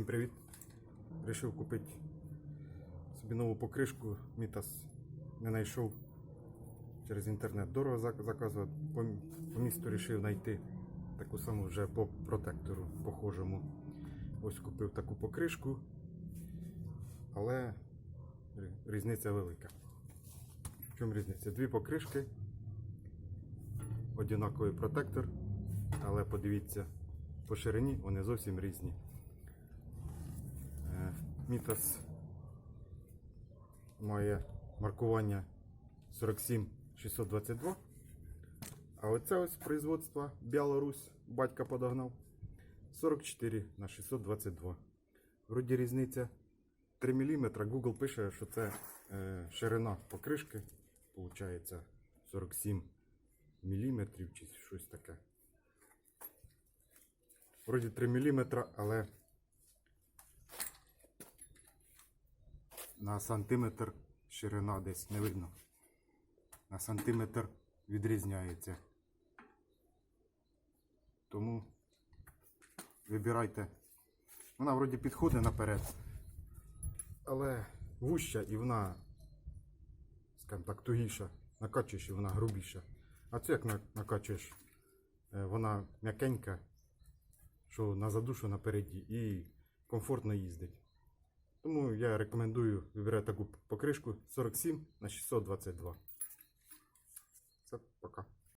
Всім привіт! Рішив купити собі нову покришку. Мітас не знайшов через інтернет. Дорого зак- заказувати. По, місту вирішив знайти таку саму вже по протектору похожому. Ось купив таку покришку, але різниця велика. В чому різниця? Дві покришки, однаковий протектор, але подивіться, по ширині вони зовсім різні. Е, Мітас має маркування 47622. А оце ось производство Білорусь батька подогнав 44 на 622. Вроді різниця 3 мм. Google пише, що це е, ширина покришки. Получається 47 мм чи щось таке. Вроді 3 мм, але на сантиметр ширина десь не видно. На сантиметр відрізняється. Тому вибирайте. Вона вроді підходить наперед, але вуща і вона, скажімо так, тугіша. Накачуєш і вона грубіша. А це як накачуєш, е, вона м'якенька, що на задушу напереді і комфортно їздить. Тому я рекомендую вибирати таку покришку 47 на 622. Все, пока.